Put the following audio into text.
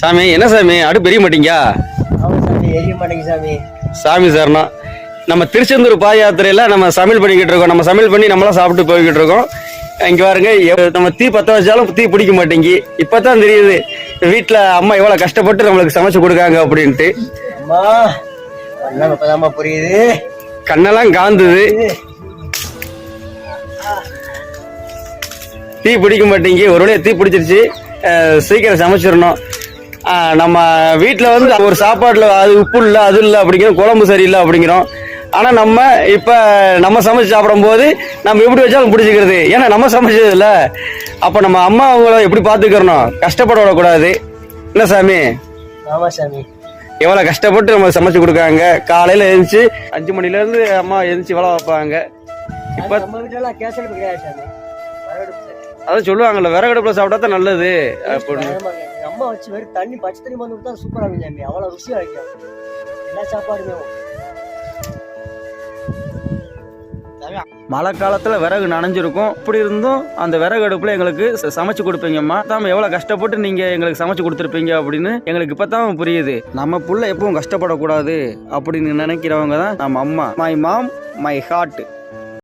சாமி என்ன சாமி? அடுப்பு எரிய மாட்டீங்க சாமி. சார்னா நம்ம திருச்செந்தூர் பாத யாத்திரையில நம்ம சமையல் பண்ணிக்கிட்டு இருக்கோம். நம்ம சமையல் பண்ணி நம்மளாம் சாப்பிட்டு போய்கிட்டு இருக்கோம். இங்க பாருங்க நம்ம தீ பத்த வச்சாலும் தீ பிடிக்க மாட்டேங்கி. இப்பதான் தெரியுது வீட்டுல அம்மா எவ்வளவு கஷ்டப்பட்டு நம்மளுக்கு சமைச்சு கொடுக்காங்க அப்படின்ட்டு. புரியுது. கண்ணெல்லாம் காந்துது. தீ பிடிக்க மாட்டேங்கி ஒரு வழியா தீ பிடிச்சிருச்சு. சீக்கிரம் சமைச்சிடணும். நம்ம வீட்டில் வந்து ஒரு சாப்பாட்டில் அது உப்பு இல்லை அது இல்லை அப்படிங்கிறோம் குழம்பு சரியில்லை அப்படிங்கிறோம். ஆனால் நம்ம இப்போ நம்ம சமைச்சு சாப்பிடும்போது நம்ம எப்படி வச்சாலும் பிடிச்சிக்கிறது. ஏன்னா நம்ம சமைச்சது இல்லை. அப்போ நம்ம அம்மா அவங்கள எப்படி பார்த்துக்கிறணும்? கஷ்டப்பட விடக்கூடாது. என்ன சாமி? ஆமாம் சாமி. எவ்வளோ கஷ்டப்பட்டு நம்ம சமைச்சு கொடுக்காங்க காலையில் எழுந்துச்சு அஞ்சு மணிலேருந்து அம்மா எழுந்துச்சு வேலை வைப்பாங்க. இப்போ அதான் சொல்லுவாங்கல்ல விறகடுப்புல சாப்பிட்டா தான் நல்லது. அப்படின்னு. ஆமாங்க. அம்மா வச்சு வெறும் தண்ணி பச்சை தண்ணி வந்து கொடுத்தா சூப்பராக இருக்கும் சாமி. அவ்வளோ ருசியாக வைக்கும். எல்லா சாப்பாடுமே மழை காலத்துல விறகு நனைஞ்சிருக்கும். இப்படி இருந்தும் அந்த விறகு அடுப்புல எங்களுக்கு ச- சமைச்சு கொடுப்பீங்கம்மா. தாம எவ்வளவு கஷ்டப்பட்டு நீங்க எங்களுக்கு சமைச்சு கொடுத்துருப்பீங்க அப்படின்னு எங்களுக்கு இப்பதான் புரியுது. நம்ம புள்ள எப்பவும் கஷ்டப்படக்கூடாது அப்படின்னு நினைக்கிறவங்க தான் நம்ம அம்மா. My mom my heart